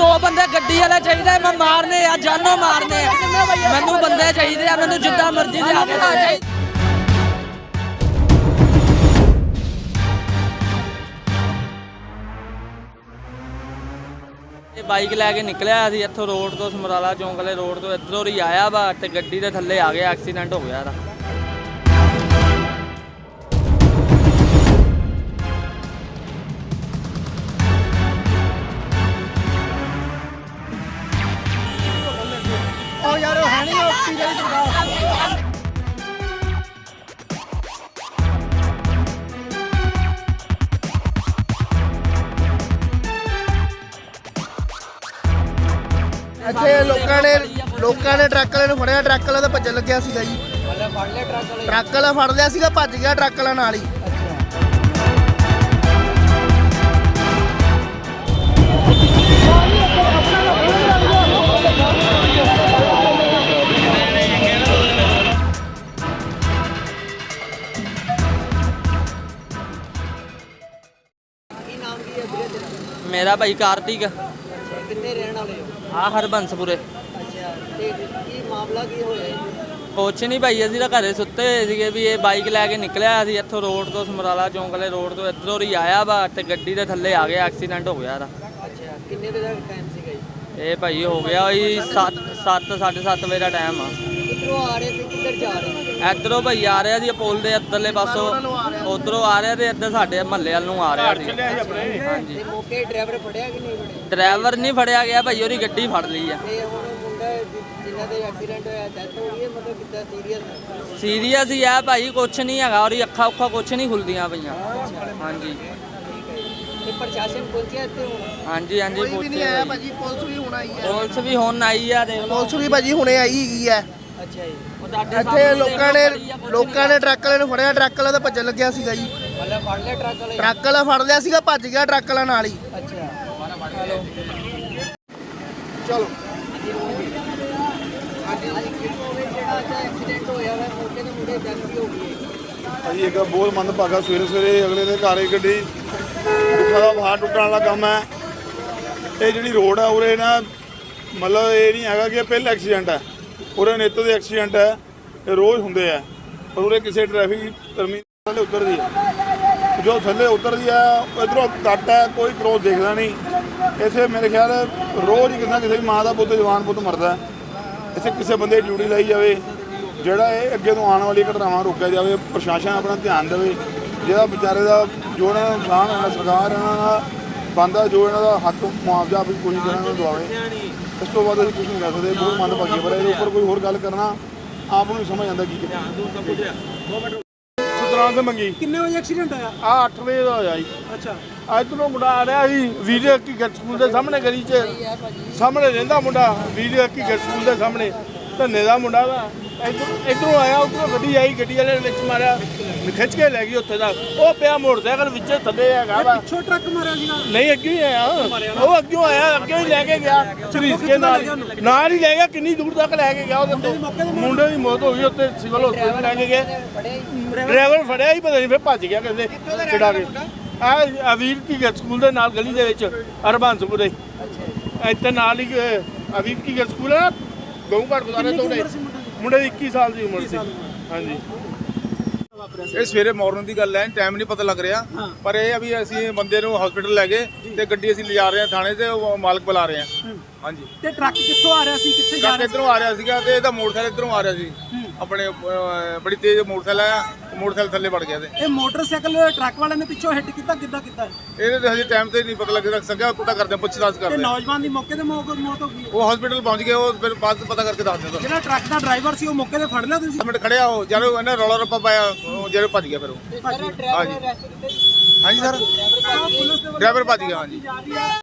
ਦੋ ਬੰਦੇ ਗੱਡੀ ਵਾਲੇ ਚਾਹੀਦੇ ਮੈਂ ਮਾਰਨੇ ਆ, ਜਾਨੋਂ ਮਾਰਨੇ ਆ ਮੈਨੂੰ ਬੰਦੇ ਚਾਹੀਦੇ ਆ, ਮੈਨੂੰ ਜਿੱਦਾਂ ਮਰਜ਼ੀ ਲਿਆ ਕੇ ਦਿਓ। ਇਹ ਬਾਈਕ ਲੈ ਕੇ ਨਿਕਲਿਆ ਸੀ, ਇੱਥੋਂ ਰੋਡ ਤੋਂ ਸਮਰਾਲਾ ਚੌਂਕ ਵਾਲੇ ਰੋਡ ਤੋਂ ਇੱਧਰੋਂ ਹੀ ਆਇਆ ਵਾ ਤੇ ਗੱਡੀ ਦੇ ਥੱਲੇ ਆ ਗਿਆ, ਐਕਸੀਡੈਂਟ ਹੋ ਗਿਆ ਇਹਦਾ ਇੱਥੇ ਲੋਕਾਂ ਨੇ ਲੋਕਾਂ ਨੇ ਟਰੱਕ ਵਾਲੇ ਨੂੰ ਫੜਿਆ ਟਰੱਕ ਵਾਲਾ ਤਾਂ ਭੱਜਣ ਲੱਗਿਆ ਸੀਗਾ ਜੀ। ਟਰੱਕ ਵਾਲਾ ਫੜ ਲਿਆ ਸੀਗਾ ਭੱਜ ਗਿਆ ਟਰੱਕ ਵਾਲਾ ਨਾਲ ਹੀ। ਮੇਰਾ ਭਾਈ ਕਾਰਤਿਕ। ਕਿੰਨੇ ਰਹਿਣ ਵਾਲੇ ਹੋ? ਆ ਹਰਬੰਸਪੁਰੇ। ਅੱਛਾ ਤੇ ਕੀ ਮਾਮਲਾ ਕੀ ਹੋਇਆ ਜੀ? ਕੁਛ ਨਹੀਂ ਭਾਈ ਅਸੀਂ ਤਾਂ ਘਰੇ ਸੁੱਤੇ ਹੋਏ ਸੀਗੇ ਵੀ ਇਹ ਬਾਈਕ ਲੈ ਕੇ ਨਿਕਲਿਆ ਸੀ ਇੱਥੋਂ ਰੋਡ ਤੋਂ ਸਮਰਾਲਾ ਚੌਂਕ ਵਾਲੇ ਰੋਡ ਤੋਂ ਇੱਧਰੋਂ ਹੀ ਆਇਆ ਵਾ ਤੇ ਗੱਡੀ ਦੇ ਥੱਲੇ ਆ ਗਿਆ ਐਕਸੀਡੈਂਟ ਹੋ ਗਿਆ ਇਹਦਾ। ਅੱਛਾ ਕਿੰਨੇ ਵਜੇ ਦਾ ਟਾਈਮ ਸੀਗਾ ਜੀ? ਇਹ ਭਾਈ ਹੋ ਗਿਆ ਉਹੀ 7 7 7:30 ਵਜੇ ਦਾ ਟਾਈਮ ਆ। ਕਿੱਧਰੋਂ ਆ ਰਹੇ ਤੇ ਕਿੱਧਰ ਜਾ ਰਹੇ ਇੱਧਰੋਂ ਭਾਈ ਆ ਰਿਹਾ ਜੀ ਪੁਲ ਦੇ ਇੱਧਰਲੇ ਪਾਸੋਂ। ਉਧਰੋਂ ਆ ਰਿਹਾ ਤੇ ਇੱਧਰ ਸਾਡੇ ਮਹੱਲੇ ਵੱਲ ਨੂੰ ਆ ਰਿਹਾ ਸੀ ਹਾਂਜੀ। ਮੌਕੇ ਡਰਾਈਵਰ ਫੜਿਆ ਕਿ ਨਹੀਂ ਫੜਿਆ? ਡਰਾਈਵਰ ਨਹੀਂ ਫੜਿਆ ਗਿਆ ਭਾਈ ਉਹਦੀ ਗੱਡੀ ਫੜ ਲਈ ਆ। ਤੇ ਹੁਣ ਮੁੰਡਾ ਜਿ- ਜਿਨ੍ਹਾਂ ਦੇ ਐਕਸੀਡੈਂਟ ਹੋਇਆ ਡੈਥ ਹੋ ਗਈ ਹੈ ਮਤਲਬ ਕਿੱਦਾਂ ਸੀਰੀਅਸ ਸੀਰੀਅਸ ਹੀ ਆ ਭਾਈ ਕੁਛ ਨਹੀਂ ਹੈਗਾ ਉਹਦੀ ਅੱਖਾਂ ਉੱਖਾਂ ਕੁਛ ਨਹੀਂ ਖੁੱਲਦੀਆਂ ਪਈਆਂ। ਹਾਂਜੀ। ਤੇ ਪ੍ਰਸ਼ਾਸਨ ਪਹੁੰਚਿਆ ਇੱਥੇ ਹੁਣ? ਹਾਂਜੀ ਹਾਂਜੀ ਕੋਈ ਵੀ ਨਹੀਂ ਪੁੱਛੇ ਆਇਆ ਭਾਈ। ਭਾਜੀ ਪੁਲਿਸ ਵੀ ਹੁਣ ਆਈ ਹੈ। ਪੁਲਿਸ ਵੀ ਹੁਣ ਆਈ ਆ ਦੇਖ ਲਓ। ਪੁਲਿਸ ਵੀ ਭਾਜੀ ਹੁਣੇ ਆਈ ਹੈਗੀ ਹੈ। ਅੱਛਾ ਜੀ। ਉਹ ਤੁਹਾਡੇ ਇੱਥੇ ਲੋਕਾਂ ਨੇ ਆ, ਲੋਕਾਂ ਨੇ ਟਰੱਕ ਵਾਲੇ ਨੂੰ ਫੜਿਆ ਟਰੱਕ ਵਾਲਾ ਤਾਂ ਭੱਜਣ ਲੱਗਿਆ ਸੀਗਾ ਜੀ। ਮਤਲਬ ਫੜ ਲਿਆ ਟਰੱਕ ਵਾਲੇ। ਟਰੱਕ ਵਾਲਾ ਫੜ ਲਿਆ ਸੀਗਾ ਭੱਜ ਗਿਆ ਟਰੱਕ ਵਾਲਾ ਨਾਲ ਹੀ। ਅੱਛਾ। ਚਲੋ। ਅੱਜ ਕਿਹੋ ਜਿਹੜਾ ਅੱਜ ਐਕਸੀਡੈਂਟ ਹੋਇਆ ਵਾ ਮੌਕੇ ਤੇ ਮੁੰਡੇ ਡੈਥ ਵੀ ਹੋ ਗਈ ਹੈ ਅਸੀਂ ਇੱਕ ਬਹੁਤ ਮੰਦ ਭਾਗਾ ਸਵੇਰੇ ਸਵੇਰੇ ਅਗਲੇ ਦੇ ਘਰ ਗੱਡੀ ਦੁੱਖਾਂ ਦਾ ਪਹਾੜ ਟੁੱਟਣ ਵਾਲਾ ਕੰਮ ਹੈ। ਇਹ ਜਿਹੜੀ ਰੋਡ ਉਰੇ ਨਾ ਮਤਲਬ ਇਹ ਨਹੀਂ ਹੈਗਾ ਕਿ ਇਹ ਪਹਿਲਾ ਐਕਸੀਡੈਂਟ ਹੈ। ਉਰੇ ਨਿੱਤ ਦੇ ਐਕਸੀਡੈਂਟ ਹੈ, ਇਹ ਰੋਜ਼ ਹੁੰਦੇ ਆ, ਪਰ ਉਰੇ ਕਿਸੇ ਟ੍ਰੈਫਿਕ ਤਰਮੀਮ ਥੱਲੇ ਉਤਰਦੀ ਹੈ ਜੋ ਥੱਲੇ ਉਤਰਦੀ ਹੈ ਇਧਰੋਂ ਕੱਟ ਹੈ, ਕੋਈ ਕ੍ਰੋਸ ਦੇਖਦਾ ਨਹੀਂ। ਇਥੇ ਮੇਰੇ ਖਿਆਲ ਰੋਜ਼ ਕਿਸੇ ਨਾ ਕਿਸੇ ਮਾਂ ਦਾ ਪੁੱਤ, ਜਵਾਨ ਪੁੱਤ ਮਰਦਾ ਹੈ। ਇੱਥੇ ਕਿਸੇ ਬੰਦੇ ਦੀ ਡਿਊਟੀ ਲਾਈ ਜਾਵੇ, ਜਿਹੜਾ ਇਹ ਅੱਗੇ ਤੋਂ ਆਉਣ ਵਾਲੀ ਘਟਨਾਵਾਂ ਰੋਕਿਆ ਜਾਵੇ, ਪ੍ਰਸ਼ਾਸਨ ਆਪਣਾ ਧਿਆਨ ਦੇਵੇ, ਜਿਹੜਾ ਵਿਚਾਰੇ ਦਾ ਜੋ ਇਹਨਾਂ ਦਾ ਨੁਕਸਾਨ ਹੋਣਾ ਸਰਕਾਰ ਇਹਨਾਂ ਦਾ ਬੰਦਾ ਜੋ ਇਹਨਾਂ ਦਾ ਹੱਕ ਮੁਆਵਜ਼ਾ ਵੀ ਕੋਈ ਇਹਨਾਂ ਨੂੰ ਦਵਾਵੇ। ਇਸ ਤੋਂ ਬਾਅਦ ਅਸੀਂ ਕੁਝ ਨਹੀਂ ਕਰ ਸਕਦੇ ਬਹੁਤ ਮੰਦ ਭਾਗੀ ਪਰ ਇਹਦੇ ਉੱਪਰ ਕੋਈ ਹੋਰ ਗੱਲ ਕਰਨਾ ਆਪ ਨੂੰ ਹੀ ਸਮਝ ਆਉਂਦਾ ਕੀ ਸੁਤਰਾਂ ਤੇ ਮੰਗੀ। ਕਿੰਨੇ ਵਜੇ ਐਕਸੀਡੈਂਟ ਹੋਇਆ? ਆ 8 ਵਜੇ ਦਾ ਹੋਇਆ ਜੀ। ਅੱਛਾ। ਅੱਜ ਤੋਂ ਮੁੰਡਾ ਆ ਰਿਹਾ ਸੀ ਵੀਡੀਓ ਕੀ ਸਕੂਲ ਦੇ ਸਾਹਮਣੇ ਗਲੀ 'ਚ। ਸਾਹਮਣੇ ਰਹਿੰਦਾ ਮੁੰਡਾ ਵੀਡੀਓ ਕੀ ਸਕੂਲ ਦੇ ਸਾਹਮਣੇ। ਧੰਨੇ ਦਾ ਮੁੰਡਾ ਵਾ। ਇੱਧਰ ਇੱਧਰੋਂ ਆਇਆ ਉੱਧਰੋਂ ਗੱਡੀ ਆਈ ਗੱਡੀ ਵਾਲੇ ਨੇ ਵਿੱਚ ਮਾਰਿਆ ਖਿੱਚ ਕੇ ਲੈ ਗਈ ਉੱਥੇ ਦਾ। ਉਹ ਪਿਆ ਮੋਟਰਸਾਈਕਲ ਵਿੱਚ ਥੱਲੇ ਹੈਗਾ ਵਾ। ਪਿੱਛੋਂ ਟਰੱਕ ਮਾਰਿਆ ਸੀਗਾ ਨਹੀਂ ਅੱਗੇ ਹੀ ਆਇਆ। ਉਹ ਅੱਗੇ ਆਇਆ ਅੱਗੇ ਹੀ ਲੈ ਕੇ ਗਿਆ। ਘਰੀਸ ਕੇ ਨਾਲ। ਨਾਲ ਹੀ ਲੈ ਗਿਆ ਕਿੰਨੀ ਦੂਰ ਤੱਕ ਲੈ ਕੇ ਗਿਆ ਉਹਦੇ ਮੁੰਡੇ ਦੀ ਮੌਤ ਹੋ ਗਈ ਉੱਥੇ ਸਿਵਲ ਹਸਪੀਟਲ ਲੈ ਕੇ ਗਏ। ਡਰਾਈਵਰ ਫੜਿਆ ਹੀ ਪਤਾ ਨਹੀਂ ਫਿਰ ਭੱਜ ਗਿਆ ਕਹਿੰਦੇ ਛਡਾ ਕੇ। ਆ ਅਵੀਰ ਕੀ ਸਕੂਲ ਦੇ ਨਾਲ ਗਲੀ ਦੇ ਵਿੱਚ ਅਰਬਾਂਸਪੁਰੇ ਇੱਥੇ ਨਾਲ ਹੀ ਅਵੀਰ ਕੀ ਸਕੂਲ ਹੈ ਗਊ ਘਾਟ ਗੁਜ਼ਾਰੇ ਤੋਂ। ਮੁੰਡੇ ਦੀ 21 ਸਾਲ ਦੀ ਉਮਰ ਸੀ। ਹਾਂਜੀ। ਇਹ ਸਵੇਰੇ ਮਾਰਨਿੰਗ ਦੀ ਗੱਲ ਹੈ ਟਾਈਮ ਨਹੀਂ ਪਤਾ ਲੱਗ ਰਿਹਾ। ਪਰ ਇਹ ਆ ਵੀ ਅਸੀਂ ਬੰਦੇ ਨੂੰ ਹਸਪੀਟਲ ਲੈ ਗਏ ਤੇ ਗੱਡੀ ਅਸੀਂ ਲਿਜਾ ਰਹੇ ਹਾਂ ਥਾਣੇ ਤੇ ਉਹ ਮਾਲਕ ਬੁਲਾ ਰਹੇ ਹਾਂ। ਹਾਂਜੀ। ਤੇ ਟਰੱਕ ਕਿੱਥੋਂ ਆ ਰਿਹਾ ਸੀ? ਕਿੱਥੇ ਜਾ ਟਰੱਕ ਰਿਹਾ ਇਧਰੋਂ ਆ ਰਿਹਾ ਸੀਗਾ ਤੇ ਇਹਦਾ ਮੋਟਰਸਾਈਕਲ ਇਧਰੋਂ ਆ ਰਿਹਾ ਸੀ। ਆਪਣੇ ਅਹ, ਬੜੀ ਤੇਜ਼ ਮੋਟਰਸਾਈਕਲ ਆਇਆ ਮੋਟਰਸਾਈਕਲ ਥੱਲੇ ਵੜ ਗਿਆ ਤੇ। ਇਹ ਮੋਟਰਸਾਈਕਲ ਟਰੱਕ ਵਾਲੇ ਨੇ ਪਿੱਛੋਂ ਹਿੱਟ ਕੀਤਾ ਕਿੱਦਾਂ ਕੀਤਾ ਇਹਦੇ ਤੇ ਹਜੇ ਟਾਈਮ ਤੇ ਨਹੀਂ ਪਤਾ ਲੱਗ ਸਕਿਆ ਪਤਾ ਕਰਦੇ ਹਾਂ, ਪੁੱਛਤਾਛ ਤੇ ਕਰਦੇ ਹਾਂ। ਨੌਜਵਾਨ ਦੀ ਮੌਕੇ ਤੇ ਮੌਤ ਮੌਤ ਹੋ ਗਈ। ਉਹ ਹਸਪੀਟਲ ਪਹੁੰਚ ਗਏ ਉਹ ਫਿਰ ਬਾਅਦ 'ਚ ਪਤਾ ਕਰਕੇ ਦੱਸ ਦਿੰਦਾ ਜਿਹੜਾ ਟਰੱਕ ਦਾ ਡਰਾਈਵਰ ਸੀ ਉਹ ਮੌਕੇ ਤੇ ਫੜ ਲਿਆ ਤੁਸੀਂ? ਮਿੰਟ ਖੜਿਆ ਉਹ ਜਦੋਂ ਇਹਨੇ ਰੌਲਾ ਰੱਪਾ ਪਾਇਆ ਉਹ ਜਦੋਂ ਭੱਜ ਗਿਆ ਫਿਰ ਉਹ। ਹਾਂਜੀ। ਸਰ। ਪੁਲਿਸ ਦੇ ਵੱਲੋਂ ਡਰਾਈਵਰ ਭੱਜ ਗਿਆ ਹਾਂਜੀ ਜਾ ਰਹੀ ਹੈ।